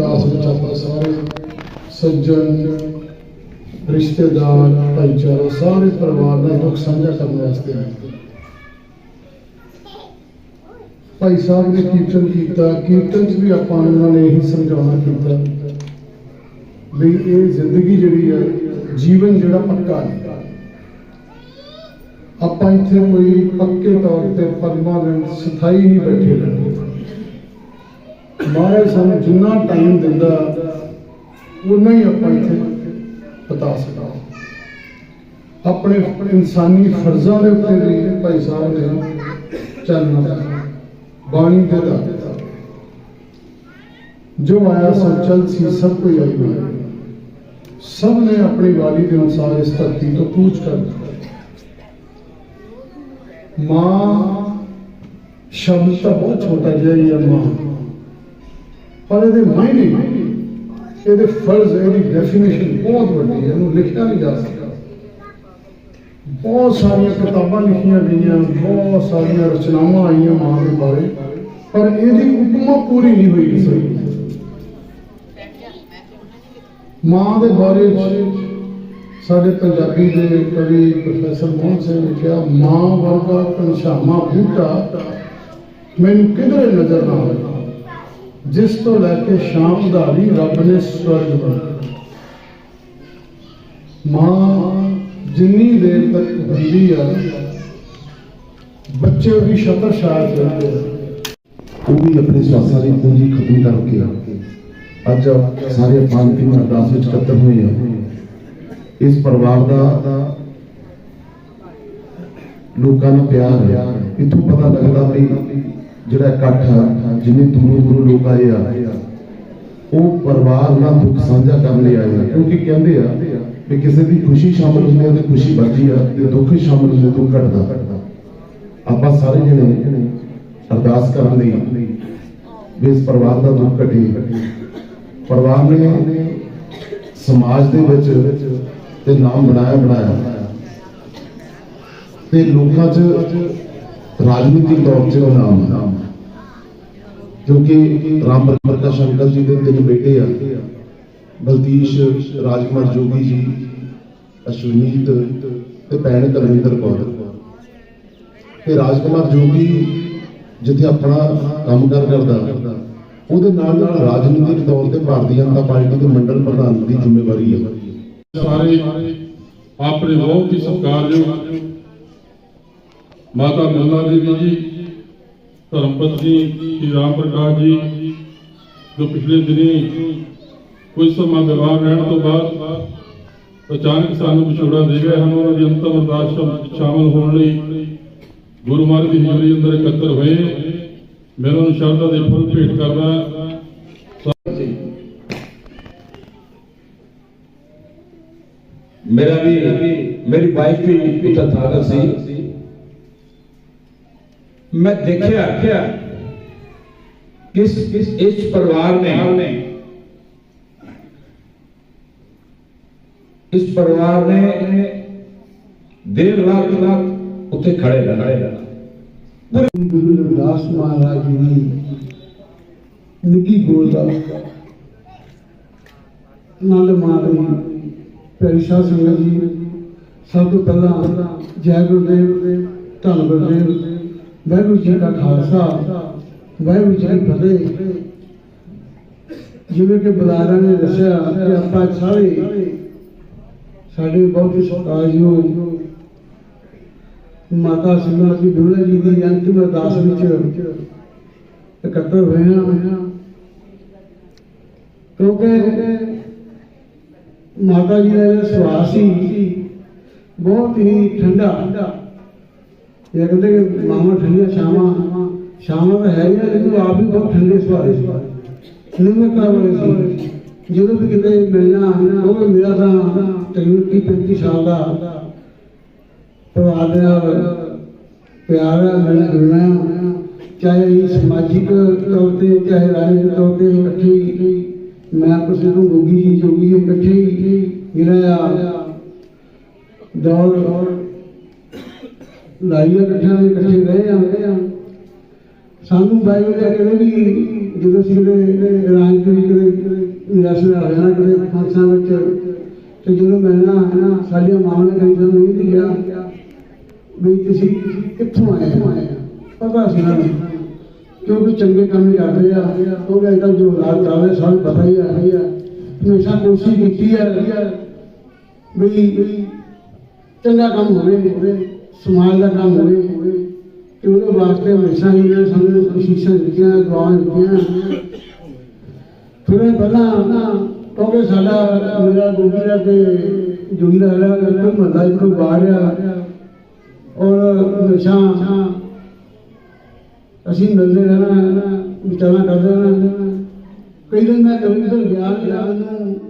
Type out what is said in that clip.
ਅਰਦਾਸ ਵਿੱਚ ਆਪਾਂ ਸਾਰੇ ਸੱਜਣ, ਰਿਸ਼ਤੇਦਾਰ, ਭਾਈਚਾਰਾ, ਸਾਰੇ ਪਰਿਵਾਰ ਦਾ ਦੁੱਖ ਸਾਂਝਾ ਕਰਨ ਵਾਸਤੇ ਆਏ। ਭਾਈ ਸਾਹਿਬ ਨੇ ਕੀਰਤਨ ਕੀਤਾ, ਕੀਰਤਨ 'ਚ ਵੀ ਆਪਾਂ ਉਹਨਾਂ ਨੇ ਇਹੀ ਸਮਝਾਉਣਾ ਕੀਤਾ ਵੀ ਇਹ ਜ਼ਿੰਦਗੀ ਜਿਹੜੀ ਹੈ ਜੀਵਨ ਜਿਹੜਾ ਪੱਕਾ ਨਹੀਂ। ਆਪਾਂ ਇੱਥੇ ਕੋਈ ਪੱਕੇ ਤੌਰ ਤੇ ਪਰਮਾਨੈਂਟ ਸਥਾਈ ਨਹੀਂ ਬੈਠੇ ਰਹਿੰਦੇ। ਮਹਾਰਾਜ ਸਾਨੂੰ ਜਿੰਨਾ ਟਾਈਮ ਦਿੰਦਾ ਉਨਾ ਹੀ ਆਪਾਂ ਇੱਥੇ ਬਤਾ ਸਕਦਾ ਆਪਣੇ ਇਨਸਾਨੀ ਫਰਜ਼ਾਂ ਦੇ ਉੱਤੇ ਵੀ ਭਾਈ ਸਾਹਿਬ ਨੇ ਚੱਲਣਾ ਬਾਣੀ ਦੇ ਦਾ ਜੋ ਆਇਆ ਸੋ ਚਲ ਸੀ ਸਭ ਕੋਈ ਆਈ ਨਾ ਸਭ ਨੇ ਆਪਣੀ ਵਾਲੀ ਦੇ ਅਨੁਸਾਰ ਇਸ ਧਰਤੀ ਤੋਂ ਕੂਚ ਕਰ ਦਿੱਤਾ ਮਾਂ ਸ਼ਬਦ ਤਾਂ ਬਹੁਤ ਛੋਟਾ ਜਿਹਾ ਹੀ ਹੈ ਮਾਂ ਪਰ ਇਹਦੇ ਮਾਇਨੇ ਇਹਦੇ ਫਰਜ਼, ਇਹਦੀ ਡੈਫੀਨੇਸ਼ਨ ਬਹੁਤ ਵੱਡੀ ਹੈ, ਇਹਨੂੰ ਲਿਖਿਆ ਨਹੀਂ ਜਾ ਸਕਦਾ। ਬਹੁਤ ਸਾਰੀਆਂ ਕਿਤਾਬਾਂ ਲਿਖੀਆਂ ਗਈਆਂ, ਬਹੁਤ ਸਾਰੀਆਂ ਰਚਨਾਵਾਂ ਆਈਆਂ ਮਾਂ ਦੇ ਬਾਰੇ, ਪਰ ਇਹਦੀ ਉਪਮਾ ਪੂਰੀ ਨਹੀਂ ਹੋਈ ਕਿਸੇ ਮਾਂ ਦੇ ਬਾਰੇ 'ਚ ਸਾਡੇ ਪੰਜਾਬੀ ਦੇ ਕਵੀ ਪ੍ਰੋਫੈਸਰ ਮੋਹਨ ਸਿੰਘ ਨੇ ਕਿਹਾ, ਮਾਂ ਵਰਗਾ ਘਨਸ਼ਾਮਾ ਬੂਟਾ ਮੈਨੂੰ ਕਿਧਰੇ ਨਜ਼ਰ ਨਾ ਆਇਆ ਜਿਸ ਤੋਂ ਲੈ ਕੇ ਸ਼ਾਮ ਧਾਰੀ ਰੱਬ ਨੇ ਸਵਰਗ ਬਣਾਇਆ। ਮਾਂ ਜਿੰਨੀ ਦੇਰ ਤੱਕ ਹੁੰਦੀ ਆ, ਬੱਚੇ ਵੀ ਸ਼ਤਰ ਸ਼ਾਇਦ ਰਹਿੰਦੇ ਆ। ਉਹ ਵੀ ਆਪਣੇ ਸਵਾਸਾਂ ਦੀ ਪੂੰਜੀ ਖਤਮ ਕਰਕੇ ਅੱਜ ਸਾਰੇ ਪਾਲਕੀ ਅਰਦਾਸ ਵਿੱਚ ਇਕੱਤਰ ਹੋਏ ਆ। ਇਸ ਪਰਿਵਾਰ ਦਾ ਲੋਕਾਂ ਨੂੰ ਪਿਆਰ ਹੈ ਇਥੋਂ ਪਤਾ ਲੱਗਦਾ ਵੀ ਜਿਹੜਾ ਇਕੱਠ ਆ ਜਿੰਨੇ ਦੂਰੋਂ ਦੂਰੋਂ ਲੋਕ ਆਏ ਆ, ਉਹ ਪਰਿਵਾਰ ਨਾਲ ਦੁੱਖ ਸਾਂਝਾ ਕਰਨ ਲਈ ਆਏ ਆ। ਕਿਉਂਕਿ ਕਹਿੰਦੇ ਆ ਕਿ ਕਿਸੇ ਦੀ ਖੁਸ਼ੀ ਸ਼ਾਮਲ ਹੁੰਦੀ ਆ ਤੇ ਖੁਸ਼ੀ ਵੱਧਦੀ ਆ ਤੇ ਦੁੱਖ ਸ਼ਾਮਲ ਹੁੰਦੇ ਦੁੱਖ ਘਟਦਾ। ਆਪਾਂ ਸਾਰੇ ਜਣੇ ਅਰਦਾਸ ਕਰਨ ਲਈ ਵੀ ਇਸ ਪਰਿਵਾਰ ਦਾ ਦੁੱਖ ਘਟੇ ਪਰਿਵਾਰ ਨੇ ਸਮਾਜ ਦੇ ਵਿੱਚ ਤੇ ਨਾਮ ਬਣਾਇਆ ਬਣਾਇਆ। ਤੇ ਲੋਕਾਂ 'ਚ ਰਾਜਨੀਤਿਕ ਤੌਰ 'ਤੇ ਉਹ ਨਾਮ ਨਾਮ। ਕਿਉਂਕਿ ਰਾਮ ਪ੍ਰਕਾਸ਼ ਅੰਕਲ ਜੀ ਦੇ ਤਿੰਨ ਬੇਟੇ ਆ, ਬਲਤੀਸ਼ ਰਾਜਕੁਮਾਰ ਜੋਗੀ ਜੀ, ਅਸ਼ਵਨੀਤ ਤੇ ਭੈਣ ਕਰਵਿੰਦਰ ਕੌਰ। ਤੇ ਰਾਜਕੁਮਾਰ ਜੋਗੀ ਜਿੱਥੇ ਆਪਣਾ ਕੰਮ ਕੰਮਕਾਰ ਕਰਦਾ, ਉਹਦੇ ਨਾਲ ਨਾਲ ਰਾਜਨੀਤਿਕ ਤੌਰ ਤੇ ਭਾਰਤੀ ਜਨਤਾ ਪਾਰਟੀ ਦੇ ਮੰਡਲ ਪ੍ਰਧਾਨ ਦੀ ਜ਼ਿੰਮੇਵਾਰੀ ਹੈ ਸਾਰੇ ਆਪਣੇ ਬਹੁਤ ਹੀ ਸਤਿਕਾਰਯੋਗ ਮਾਤਾ ਮੱਲਾ ਦੇਵੀ ਜੀ ਧਰਮਪਤ ਜੀ, ਸ਼੍ਰੀ ਰਾਮ ਪ੍ਰਕਾਸ਼ ਜੀ, ਜੋ ਪਿਛਲੇ ਦਿਨੀ ਕੁਝ ਸਮਾਂ ਦਰਬਾਰ ਰਹਿਣ ਤੋਂ ਬਾਅਦ ਅਚਾਨਕ ਸਾਨੂੰ ਵਿਛੋੜਾ ਦੇ ਗਏ ਹਨ, ਉਹਨਾਂ ਦੀ ਅੰਤਮ ਅਰਦਾਸ ਸ਼ਾਮਲ ਹੋਣ ਲਈ ਗੁਰੂ ਮਹਾਰਾਜ ਦੀ ਹਾਜ਼ਰੀ ਅੰਦਰ ਇਕੱਤਰ ਹੋਏ। ਮੇਰਾ ਉਹਨਾਂ ਸ਼ਰਧਾ ਦੇ ਫੁੱਲ ਭੇਟ ਕਰਦਾ ਮੇਰਾ ਵੀ ਮੇਰੀ ਵਾਈਫ ਵੀ ਪੁੱਤਰ ਥਾਗਰ ਸੀ। मैं देखा क्या किस किस इस परिवार ने इस परिवार ने देर रात रात उसे खड़े लगाए गुरु महाराज जी निकी गोदा नंद मारी परिशा जी सब तो पहला जय गुरुदेव धन गुरुदेव ਵਾਹਿਗੁਰੂ ਜੀ ਦਾ ਖਾਲਸਾ, ਵਾਹਿਗੁਰੂ ਜੀ ਕੀ ਫਤਿਹ। ਜਿਵੇਂ ਕਿ ਬੁਲਾਰਾ ਨੇ ਦੱਸਿਆ ਕਿ ਆਪਾਂ ਸਾਰੇ ਸਾਡੇ ਬਹੁਤ ਸਤਿਕਾਰਯੋਗ ਮਾਤਾ ਸਿਮਰਤੀ ਦੁਲਾ ਜੀ ਦੀ ਅੰਤਿਮ ਅਰਦਾਸ ਵਿੱਚ ਇਕੱਤਰ ਹੋਏ ਹਾਂ। ਕਿਉਂਕਿ ਮਾਤਾ ਜੀ ਦਾ ਜਿਹੜਾ ਸੁਆਸ ਸੀ, ਬਹੁਤ ਹੀ ਠੰਡਾ ਇਹ ਕਹਿੰਦੇ ਕਿ ਮਾਮਾ ਠੰਡੀਆਂ ਸ਼ਾਮਾਂ ਸ਼ਾਮਾਂ ਤਾਂ ਹੈ ਹੀ ਆ, ਲੇਕਿਨ ਆਪ ਵੀ ਬਹੁਤ ਠੰਡੇ ਸੁਭਾਅ ਸੀ। ਨਿਮਰ ਕਰ ਰਹੇ ਸੀ। ਜਦੋਂ ਵੀ ਕਿਤੇ ਮਿਲਣਾ ਉਹ ਮੇਰਾ ਤਾਂ ਤਕਰੀਬਨ 35 ਸਾਲ ਦਾ ਪਰਿਵਾਰ ਦੇ ਨਾਲ ਪਿਆਰ ਹੈ ਮਿਲਣਾ ਜੁਲਣਾ ਚਾਹੇ ਸਮਾਜਿਕ ਤੌਰ ਤੇ ਚਾਹੇ ਰਾਜਨੀਤਿਕ ਤੌਰ ਤੇ ਇਕੱਠੇ ਮੈਂ ਕਿਸੇ ਨੂੰ ਗੋਗੀ ਜੀ ਜੋਗੀ ਜੀ ਇਕੱਠੇ ਜਿਹੜਾ ਦੌਰ ਲਾਈਆ ਇਕੱਠਿਆਂ ਦੇ, ਇਕੱਠੇ ਰਹੇ ਆ ਸਾਨੂੰ ਬਾਈਬਲ ਦੇ ਕਦੇ ਵੀ ਜਦੋਂ ਅਸੀਂ ਕਿਤੇ ਰਾਜਨੀਤੀ ਕਦੇ ਨਿਰਾਸ਼ਾ ਹੋ ਜਾਣਾ ਕਦੇ ਫੰਕਸ਼ਨਾਂ ਵਿੱਚ, ਤੇ ਜਦੋਂ ਮਿਲਣਾ ਹੈ ਨਾ ਸਾਡੀਆਂ ਮਾਵਾਂ ਨੇ ਕਈ ਸਾਨੂੰ ਇਹ ਵੀ ਕਿਹਾ ਵੀ ਤੁਸੀਂ ਕਿੱਥੋਂ ਆਏ ਹੋ? ਪਤਾ ਸੀ ਨਾ ਕਿਉਂਕਿ ਚੰਗੇ ਕੰਮ ਹੀ ਕਰਦੇ ਆ। ਕਿਉਂਕਿ ਅੱਜ ਕੱਲ੍ਹ ਜੋ ਹਾਲਾਤ ਚੱਲ ਰਹੇ ਸਾਨੂੰ ਪਤਾ ਹੀ ਆ ਹਮੇਸ਼ਾ ਕੋਸ਼ਿਸ਼ ਕੀਤੀ ਹੈ ਵੀ ਚੰਗਾ ਕੰਮ ਹੋਵੇ। ਸਮਾਜ ਦਾ ਕੰਮ ਹੋਵੇ ਤੇ ਉਹਦੇ ਵਾਸਤੇ ਹਮੇਸ਼ਾ ਹੀ ਜਿਹੜੇ ਸਾਨੂੰ ਕੋਸ਼ਿਸ਼ਾਂ ਦਿੱਤੀਆਂ ਦੁਆਵਾਂ ਦਿੱਤੀਆਂ। ਥੋੜੇ ਪਹਿਲਾਂ ਕਿਉਂਕਿ ਸਾਡਾ ਮੇਰਾ ਗੋਗੀ ਦਾ ਤੇ ਜੋਗੀ ਦਾ ਹੈਗਾ ਕੋਈ ਮਹੱਲਾ ਇੱਕ ਬਾਹਰ ਆ, ਔਰ ਹਮੇਸ਼ਾ ਅਸੀਂ ਮਿਲਦੇ ਰਹਿਣਾ, ਵਿਚਾਰਾਂ ਕਰਦੇ ਰਹਿਣਾ। ਕਈ ਦਿਨ ਮੈਂ ਕਵੀ ਤੋਂ ਗਿਆ ਗਿਆ ਨੂੰ